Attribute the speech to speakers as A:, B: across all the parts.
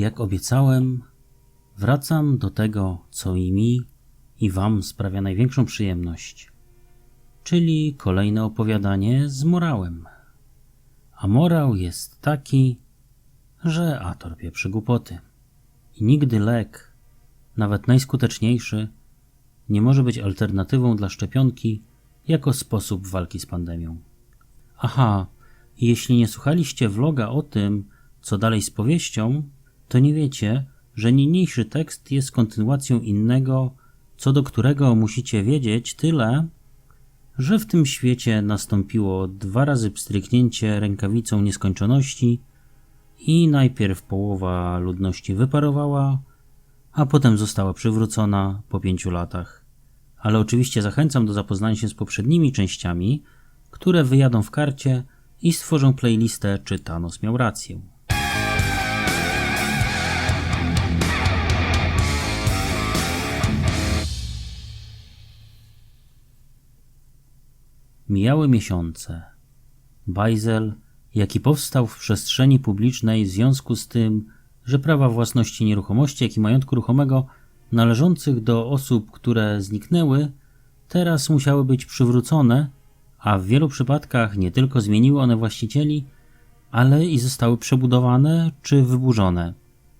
A: Jak obiecałem, wracam do tego, co i mi, i Wam sprawia największą przyjemność, czyli kolejne opowiadanie z morałem. A morał jest taki, że Ator pieprzy głupoty. I nigdy lek, nawet najskuteczniejszy, nie może być alternatywą dla szczepionki jako sposób walki z pandemią. Aha, jeśli nie słuchaliście vloga o tym, co dalej z powieścią, to nie wiecie, że niniejszy tekst jest kontynuacją innego, co do którego musicie wiedzieć tyle, że w tym świecie nastąpiło dwa razy pstryknięcie rękawicą nieskończoności i najpierw połowa ludności wyparowała, a potem została przywrócona po pięciu latach. Ale oczywiście zachęcam do zapoznania się z poprzednimi częściami, które wyjadą w karcie i stworzą playlistę Czy Thanos miał rację. Mijały miesiące. Bajzel, jaki powstał w przestrzeni publicznej w związku z tym, że prawa własności nieruchomości, jak i majątku ruchomego należących do osób, które zniknęły, teraz musiały być przywrócone, a w wielu przypadkach nie tylko zmieniły one właścicieli, ale i zostały przebudowane czy wyburzone.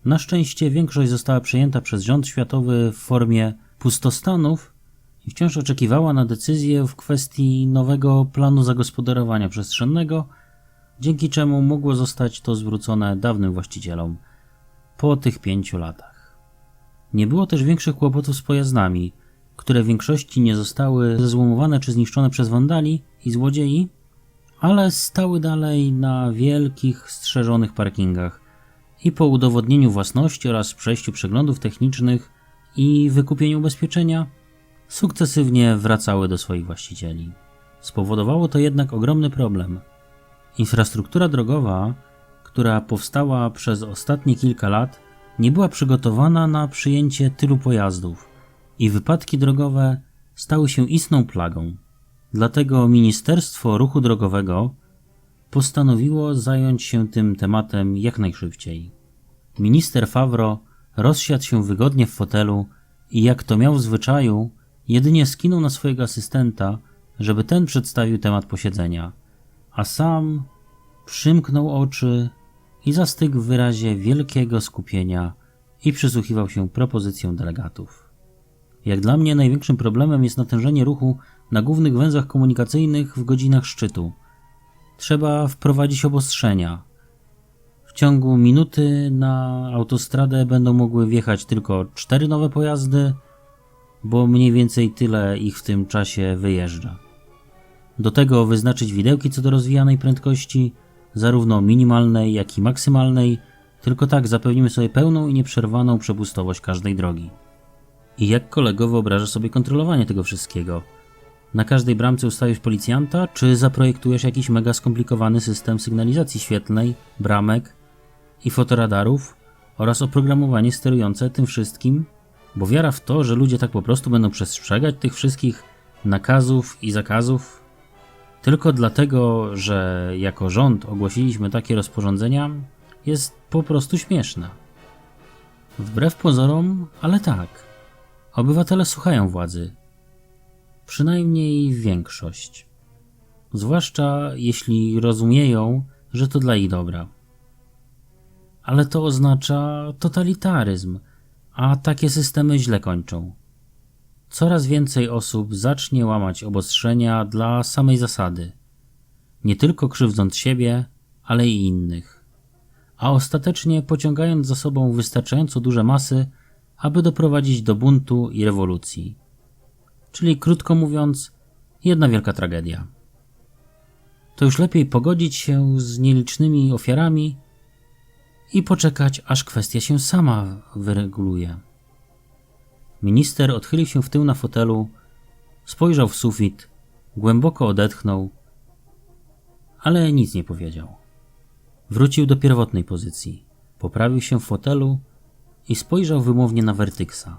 A: Na szczęście większość została przejęta przez rząd światowy w formie pustostanów wciąż oczekiwała na decyzję w kwestii nowego planu zagospodarowania przestrzennego, dzięki czemu mogło zostać to zwrócone dawnym właścicielom po tych pięciu latach. Nie było też większych kłopotów z pojazdami, które w większości nie zostały zezłomowane czy zniszczone przez wandali i złodziei, ale stały dalej na wielkich, strzeżonych parkingach i po udowodnieniu własności oraz przejściu przeglądów technicznych i wykupieniu ubezpieczenia sukcesywnie wracały do swoich właścicieli. Spowodowało to jednak ogromny problem. Infrastruktura drogowa, która powstała przez ostatnie kilka lat, nie była przygotowana na przyjęcie tylu pojazdów i wypadki drogowe stały się istną plagą. Dlatego Ministerstwo Ruchu Drogowego postanowiło zająć się tym tematem jak najszybciej. Minister Favro rozsiadł się wygodnie w fotelu i jak to miał w zwyczaju, jedynie skinął na swojego asystenta, żeby ten przedstawił temat posiedzenia, a sam przymknął oczy i zastygł w wyrazie wielkiego skupienia i przysłuchiwał się propozycjom delegatów. Jak dla mnie największym problemem jest natężenie ruchu na głównych węzłach komunikacyjnych w godzinach szczytu. Trzeba wprowadzić obostrzenia. W ciągu minuty na autostradę będą mogły wjechać tylko cztery nowe pojazdy, bo mniej więcej tyle ich w tym czasie wyjeżdża. Do tego wyznaczyć widełki co do rozwijanej prędkości, zarówno minimalnej, jak i maksymalnej, tylko tak zapewnimy sobie pełną i nieprzerwaną przepustowość każdej drogi. I jak kolego wyobrażasz sobie kontrolowanie tego wszystkiego? Na każdej bramce ustawisz policjanta, czy zaprojektujesz jakiś mega skomplikowany system sygnalizacji świetlnej, bramek i fotoradarów oraz oprogramowanie sterujące tym wszystkim? Bo wiara w to, że ludzie tak po prostu będą przestrzegać tych wszystkich nakazów i zakazów, tylko dlatego, że jako rząd ogłosiliśmy takie rozporządzenia, jest po prostu śmieszna. Wbrew pozorom, ale tak. Obywatele słuchają władzy. Przynajmniej większość. Zwłaszcza jeśli rozumieją, że to dla ich dobra. Ale to oznacza totalitaryzm, a takie systemy źle kończą. Coraz więcej osób zacznie łamać obostrzenia dla samej zasady, nie tylko krzywdząc siebie, ale i innych, a ostatecznie pociągając za sobą wystarczająco duże masy, aby doprowadzić do buntu i rewolucji. Czyli krótko mówiąc, jedna wielka tragedia. To już lepiej pogodzić się z nielicznymi ofiarami i poczekać, aż kwestia się sama wyreguluje. Minister odchylił się w tył na fotelu, spojrzał w sufit, głęboko odetchnął, ale nic nie powiedział. Wrócił do pierwotnej pozycji, poprawił się w fotelu i spojrzał wymownie na Wertyksa,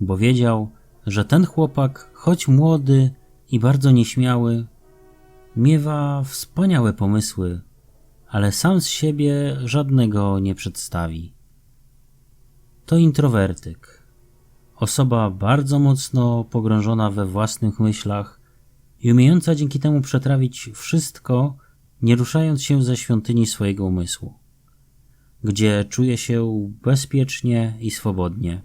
A: bo wiedział, że ten chłopak, choć młody i bardzo nieśmiały, miewa wspaniałe pomysły, ale sam z siebie żadnego nie przedstawi. to introwertyk. Osoba bardzo mocno pogrążona we własnych myślach i umiejąca dzięki temu przetrawić wszystko, nie ruszając się ze świątyni swojego umysłu, gdzie czuje się bezpiecznie i swobodnie.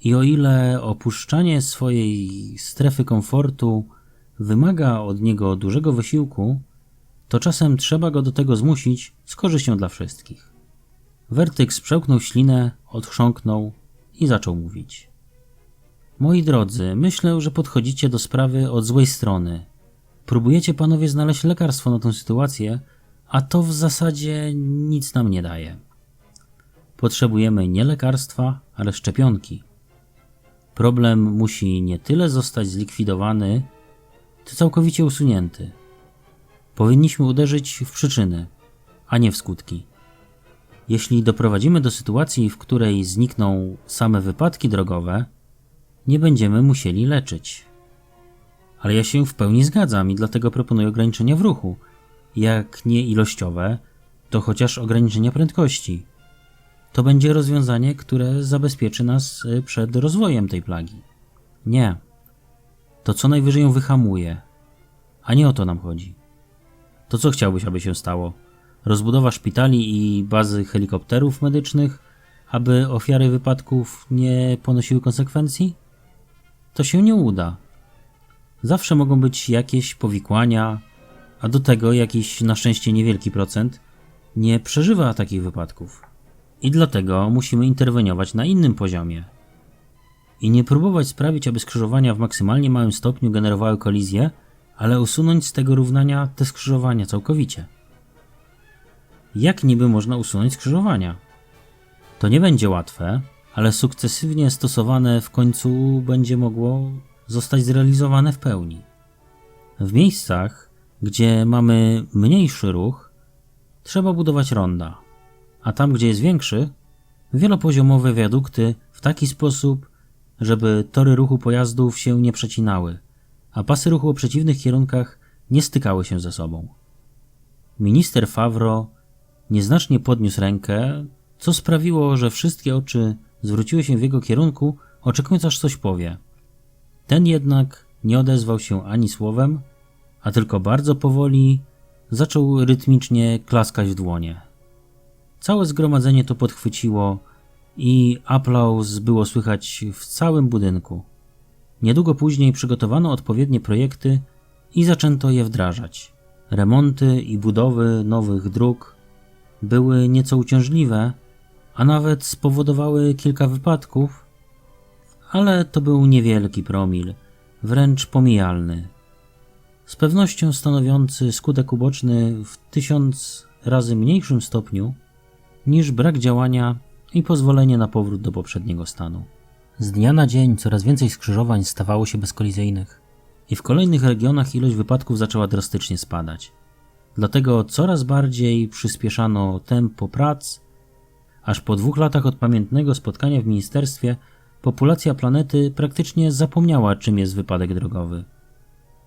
A: I o ile opuszczanie swojej strefy komfortu wymaga od niego dużego wysiłku, to czasem trzeba go do tego zmusić z korzyścią dla wszystkich. Wertyk sprzełknął ślinę, odchrząknął i zaczął mówić. Moi drodzy, myślę, że podchodzicie do sprawy od złej strony. Próbujecie panowie znaleźć lekarstwo na tę sytuację, a to w zasadzie nic nam nie daje. Potrzebujemy nie lekarstwa, ale szczepionki. Problem musi nie tyle zostać zlikwidowany, to całkowicie usunięty. Powinniśmy uderzyć w przyczyny, a nie w skutki. Jeśli doprowadzimy do sytuacji, w której znikną same wypadki drogowe, nie będziemy musieli leczyć. Ale ja się w pełni zgadzam i dlatego proponuję ograniczenia w ruchu. Jak nie ilościowe, to chociaż ograniczenia prędkości. To będzie rozwiązanie, które zabezpieczy nas y, przed rozwojem tej plagi. Nie. To co najwyżej ją wyhamuje. A nie o to nam chodzi. To co chciałbyś, aby się stało? Rozbudowa szpitali i bazy helikopterów medycznych, aby ofiary wypadków nie ponosiły konsekwencji? To się nie uda. Zawsze mogą być jakieś powikłania, a do tego jakiś na szczęście niewielki procent nie przeżywa takich wypadków. I dlatego musimy interweniować na innym poziomie. I nie próbować sprawić, aby skrzyżowania w maksymalnie małym stopniu generowały kolizje, ale usunąć z tego równania te skrzyżowania całkowicie. Jak niby można usunąć skrzyżowania? To nie będzie łatwe, ale sukcesywnie stosowane w końcu będzie mogło zostać zrealizowane w pełni. W miejscach, gdzie mamy mniejszy ruch, trzeba budować ronda, a tam, gdzie jest większy, wielopoziomowe wiadukty w taki sposób, żeby tory ruchu pojazdów się nie przecinały, a pasy ruchu o przeciwnych kierunkach nie stykały się ze sobą. Minister Favro nieznacznie podniósł rękę, co sprawiło, że wszystkie oczy zwróciły się w jego kierunku, oczekując aż coś powie. Ten jednak nie odezwał się ani słowem, a tylko bardzo powoli zaczął rytmicznie klaskać w dłonie. Całe zgromadzenie to podchwyciło i aplauz było słychać w całym budynku. Niedługo później przygotowano odpowiednie projekty i zaczęto je wdrażać. Remonty i budowy nowych dróg były nieco uciążliwe, a nawet spowodowały kilka wypadków, ale to był niewielki promil, wręcz pomijalny. Z pewnością stanowiący skutek uboczny w tysiąc razy mniejszym stopniu niż brak działania i pozwolenie na powrót do poprzedniego stanu. Z dnia na dzień coraz więcej skrzyżowań stawało się bezkolizyjnych i w kolejnych regionach ilość wypadków zaczęła drastycznie spadać. Dlatego coraz bardziej przyspieszano tempo prac, aż po dwóch latach od pamiętnego spotkania w ministerstwie populacja planety praktycznie zapomniała, czym jest wypadek drogowy.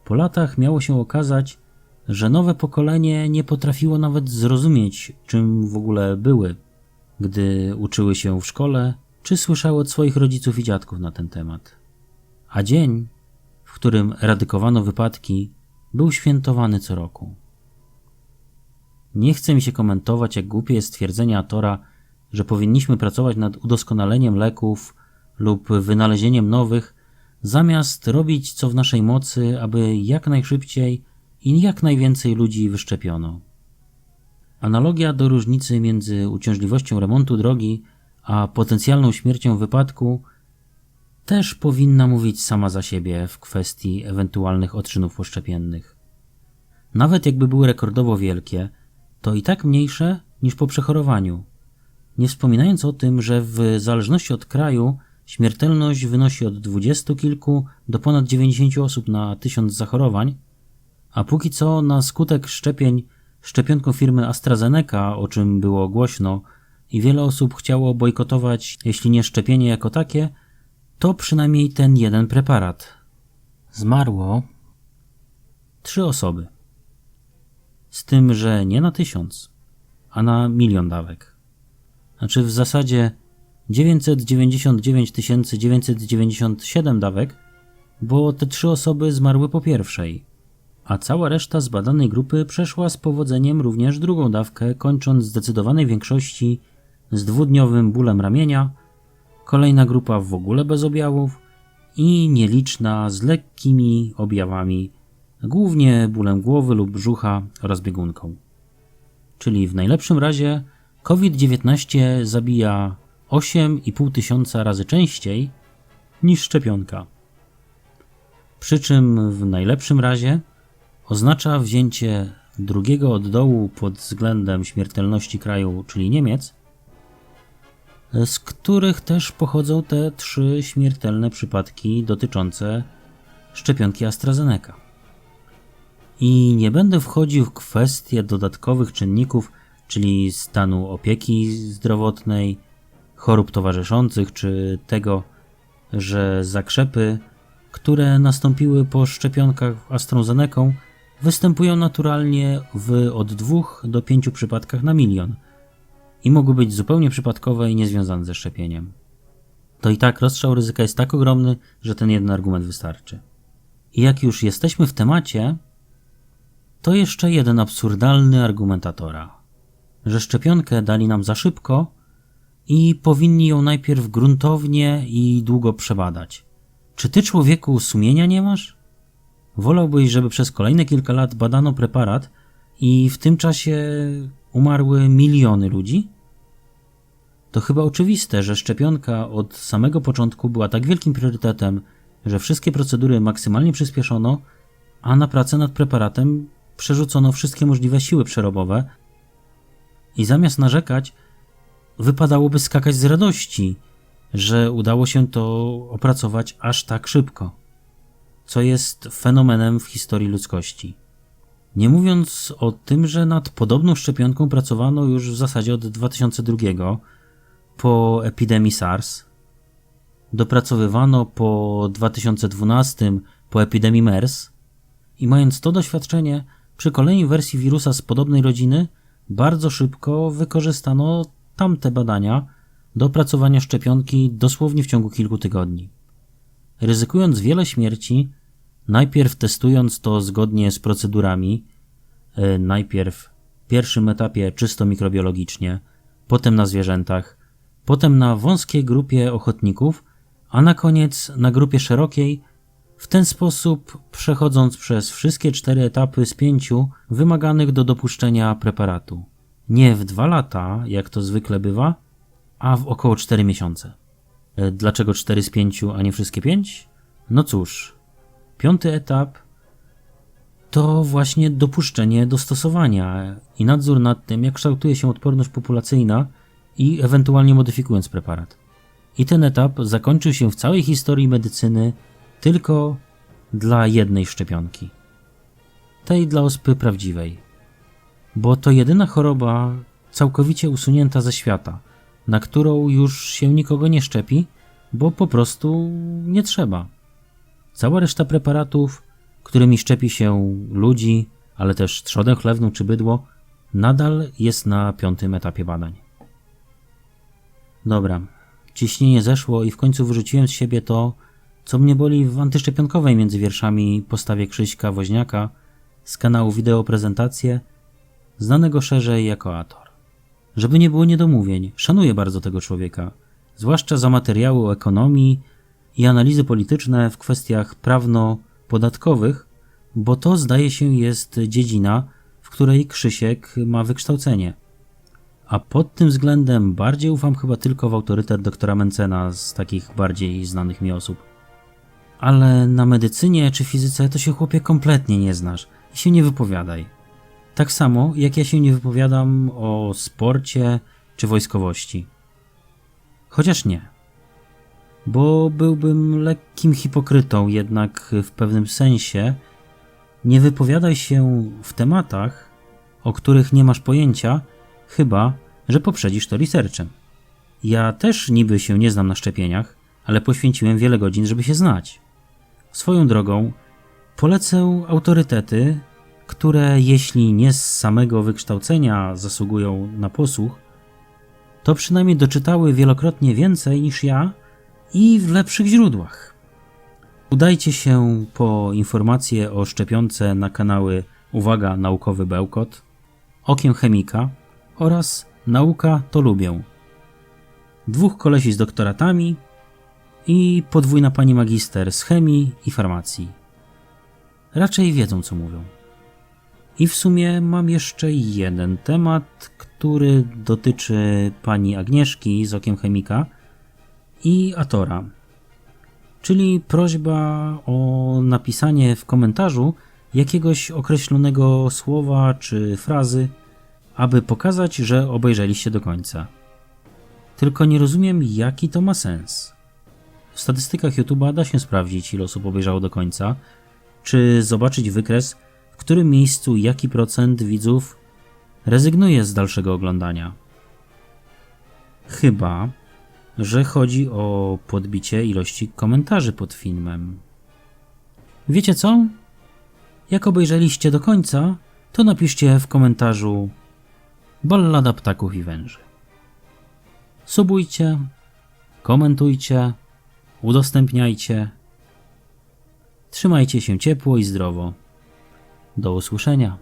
A: Po latach miało się okazać, że nowe pokolenie nie potrafiło nawet zrozumieć, czym w ogóle były, gdy uczyły się w szkole, czy słyszały od swoich rodziców i dziadków na ten temat. A dzień, w którym eradykowano wypadki, był świętowany co roku. Nie chce mi się komentować, jak głupie jest stwierdzenie Atora, że powinniśmy pracować nad udoskonaleniem leków lub wynalezieniem nowych, zamiast robić co w naszej mocy, aby jak najszybciej i jak najwięcej ludzi wyszczepiono. Analogia do różnicy między uciążliwością remontu drogi a potencjalną śmiercią wypadku też powinna mówić sama za siebie w kwestii ewentualnych odczynów poszczepiennych. Nawet jakby były rekordowo wielkie, to i tak mniejsze niż po przechorowaniu. Nie wspominając o tym, że w zależności od kraju śmiertelność wynosi od dwudziestu kilku do ponad 90 osób na tysiąc zachorowań, a póki co na skutek szczepień szczepionką firmy AstraZeneca, o czym było głośno i wiele osób chciało bojkotować, jeśli nie szczepienie jako takie, to przynajmniej ten jeden preparat. Zmarło trzy osoby. Z tym, że nie na tysiąc, a na milion dawek. Znaczy w zasadzie 999 997 dawek, bo te trzy osoby zmarły po pierwszej, a cała reszta z badanej grupy przeszła z powodzeniem również drugą dawkę, kończąc zdecydowanej większości z dwudniowym bólem ramienia, kolejna grupa w ogóle bez objawów i nieliczna z lekkimi objawami, głównie bólem głowy lub brzucha oraz biegunką. Czyli w najlepszym razie COVID-19 zabija 8,5 tysiąca razy częściej niż szczepionka. Przy czym w najlepszym razie oznacza wzięcie drugiego od dołu pod względem śmiertelności kraju, czyli Niemiec, z których też pochodzą te trzy śmiertelne przypadki dotyczące szczepionki AstraZeneca. I nie będę wchodził w kwestie dodatkowych czynników, czyli stanu opieki zdrowotnej, chorób towarzyszących, czy tego, że zakrzepy, które nastąpiły po szczepionkach AstraZeneką, występują naturalnie w od 2 do 5 przypadkach na milion i mogły być zupełnie przypadkowe i niezwiązane ze szczepieniem. To i tak rozstrzał ryzyka jest tak ogromny, że ten jeden argument wystarczy. I jak już jesteśmy w temacie, to jeszcze jeden absurdalny argumentatora, że szczepionkę dali nam za szybko i powinni ją najpierw gruntownie i długo przebadać. Czy ty człowieku sumienia nie masz? Wolałbyś, żeby przez kolejne kilka lat badano preparat i w tym czasie umarły miliony ludzi? To chyba oczywiste, że szczepionka od samego początku była tak wielkim priorytetem, że wszystkie procedury maksymalnie przyspieszono, a na pracę nad preparatem przerzucono wszystkie możliwe siły przerobowe i zamiast narzekać, wypadałoby skakać z radości, że udało się to opracować aż tak szybko, co jest fenomenem w historii ludzkości. Nie mówiąc o tym, że nad podobną szczepionką pracowano już w zasadzie od 2002 po epidemii SARS, dopracowywano po 2012 po epidemii MERS i mając to doświadczenie, przy kolejnej wersji wirusa z podobnej rodziny bardzo szybko wykorzystano tamte badania do opracowania szczepionki dosłownie w ciągu kilku tygodni. Ryzykując wiele śmierci, najpierw testując to zgodnie z procedurami, e, najpierw w pierwszym etapie czysto mikrobiologicznie, potem na zwierzętach, potem na wąskiej grupie ochotników, a na koniec na grupie szerokiej, w ten sposób przechodząc przez wszystkie cztery etapy z pięciu wymaganych do dopuszczenia preparatu. Nie w dwa lata, jak to zwykle bywa, a w około cztery miesiące. E, dlaczego cztery z pięciu, a nie wszystkie pięć? No cóż, piąty etap to właśnie dopuszczenie do stosowania i nadzór nad tym, jak kształtuje się odporność populacyjna i ewentualnie modyfikując preparat. I ten etap zakończył się w całej historii medycyny tylko dla jednej szczepionki. Tej dla ospy prawdziwej. Bo to jedyna choroba całkowicie usunięta ze świata, na którą już się nikogo nie szczepi, bo po prostu nie trzeba. Cała reszta preparatów, którymi szczepi się ludzi, ale też trzodę chlewną czy bydło, nadal jest na piątym etapie badań. Dobra, ciśnienie zeszło i w końcu wyrzuciłem z siebie to, co mnie boli w antyszczepionkowej między wierszami postawie Krzyśka Woźniaka z kanału Wideo Prezentacje, znanego szerzej jako Ator. Żeby nie było niedomówień, szanuję bardzo tego człowieka, zwłaszcza za materiały o ekonomii i analizy polityczne w kwestiach prawno-podatkowych, bo to zdaje się jest dziedzina, w której Krzysiek ma wykształcenie. A pod tym względem bardziej ufam chyba tylko w autorytet doktora Mencena z takich bardziej znanych mi osób. Ale na medycynie czy fizyce to się chłopie kompletnie nie znasz i się nie wypowiadaj. Tak samo jak ja się nie wypowiadam o sporcie czy wojskowości. Chociaż nie. Bo byłbym lekkim hipokrytą, jednak w pewnym sensie nie wypowiadaj się w tematach, o których nie masz pojęcia, chyba że poprzedzisz to researchem. Ja też niby się nie znam na szczepieniach, ale poświęciłem wiele godzin, żeby się znać. Swoją drogą polecę autorytety, które jeśli nie z samego wykształcenia zasługują na posłuch, to przynajmniej doczytały wielokrotnie więcej niż ja i w lepszych źródłach. Udajcie się po informacje o szczepionce na kanały Uwaga Naukowy Bełkot, Okiem Chemika oraz Nauka to lubię. Dwóch kolesi z doktoratami i podwójna pani magister z chemii i farmacji. Raczej wiedzą, co mówią. I w sumie mam jeszcze jeden temat, który dotyczy pani Agnieszki z Okiem Chemika i Atora. Czyli prośba o napisanie w komentarzu jakiegoś określonego słowa czy frazy, aby pokazać, że obejrzeliście do końca. Tylko nie rozumiem, jaki to ma sens. W statystykach YouTube'a da się sprawdzić, ile osób obejrzało do końca, czy zobaczyć wykres, w którym miejscu jaki procent widzów rezygnuje z dalszego oglądania. Chyba, że chodzi o podbicie ilości komentarzy pod filmem. Wiecie co? Jak obejrzeliście do końca, to napiszcie w komentarzu Ballada ptaków i węży. Subujcie, komentujcie, udostępniajcie. Trzymajcie się ciepło i zdrowo. Do usłyszenia.